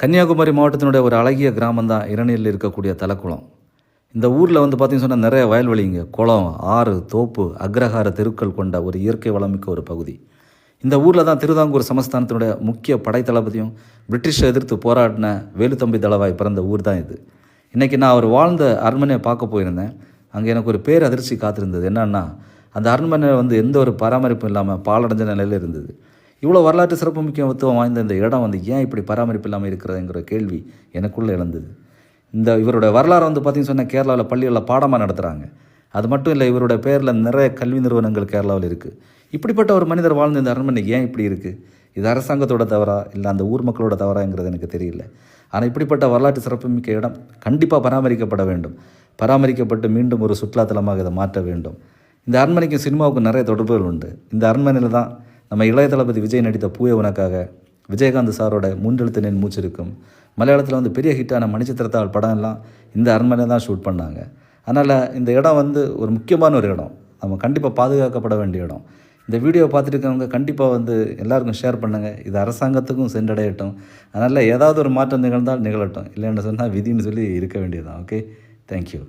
கன்னியாகுமரி மாவட்டத்தினுடைய ஒரு அழகிய கிராமம் தான் இரணியில் இருக்கக்கூடிய தலக்குளம். இந்த ஊரில் வந்து பார்த்திங்கன்னு சொன்னால் நிறைய வயல்வெளிங்க குளம் ஆறு தோப்பு அக்ரஹார தெருக்கள் கொண்ட ஒரு இயற்கை வளமிக்க ஒரு பகுதி. இந்த ஊரில் தான் திருதாங்கூர் சமஸ்தானத்தினுடைய முக்கிய படைத்தளபதியும் பிரிட்டிஷை எதிர்த்து போராடின வேலுத்தம்பி தளவாய் பிறந்த ஊர் தான் இது. இன்றைக்கி நான் அவர் வாழ்ந்த அரண்மனையை பார்க்க போயிருந்தேன். அங்கே எனக்கு ஒரு பேர் அதிர்ச்சி காத்திருந்தது. என்னன்னா அந்த அரண்மனை வந்து எந்த ஒரு பராமரிப்பும் இல்லாமல் பாலடைஞ்ச நிலையில் இருந்தது. இவ்வளோ வரலாற்று சிறப்பு முக்கியத்துவம் வாய்ந்த இந்த இடம் வந்து ஏன் இப்படி பராமரிப்பு இல்லாமல் இருக்கிறதுங்கிற கேள்வி எனக்குள்ளே எழுந்தது. இந்த இவருடைய வரலாறு வந்து பார்த்திங்கன்னு சொன்னால் கேரளாவில் பள்ளிகளில் பாடமாக நடத்துகிறாங்க அது மட்டும் இல்லை இவருடைய பேரில் நிறைய கல்வி நிறுவனங்கள் கேரளாவில் இருக்குது இப்படிப்பட்ட ஒரு மனிதர் வாழ்ந்த இந்த அரண்மனை ஏன் இப்படி இருக்குது இது அரசாங்கத்தோட தவறா? இல்லை அந்த ஊர் மக்களோட தவறாங்கிறது எனக்கு தெரியல. ஆனால் இப்படிப்பட்ட வரலாற்று சிறப்புமிக்க இடம் கண்டிப்பாக பராமரிக்கப்பட வேண்டும். பராமரிக்கப்பட்டு மீண்டும் ஒரு சுற்றுலாத்தலமாக இதை மாற்ற வேண்டும். இந்த அரண்மனைக்கும் சினிமாவுக்கும் நிறைய தொடர்புகள் உண்டு. இந்த அரண்மனையில் தான் நம்ம இளைய தளபதி விஜய் நடித்த பூயவனுக்காக விஜயகாந்த் சாரோட மூன்றெழுத்து நின் மூச்சிருக்கும். மலையாளத்தில் வந்து பெரிய ஹிட்டான மணிச்சித்திரத்தாள் படம்லாம் இந்த அரண்மனை தான் ஷூட் பண்ணாங்க. அதனால் இந்த இடம் வந்து ஒரு முக்கியமான ஒரு இடம். நம்ம கண்டிப்பாக பாதுகாக்கப்பட வேண்டிய இடம். இந்த வீடியோ பார்த்துருக்கவங்க கண்டிப்பாக வந்து எல்லாருக்கும் ஷேர் பண்ணுங்கள் இது அரசாங்கத்துக்கும் சென்றடையட்டும். அதனால் ஏதாவது ஒரு மாற்றம் நிகழ்ந்தால் நிகழட்டும். இல்லைன்னு சொன்னால் விதின்னு சொல்லி இருக்க வேண்டியதுதான். Okay thank you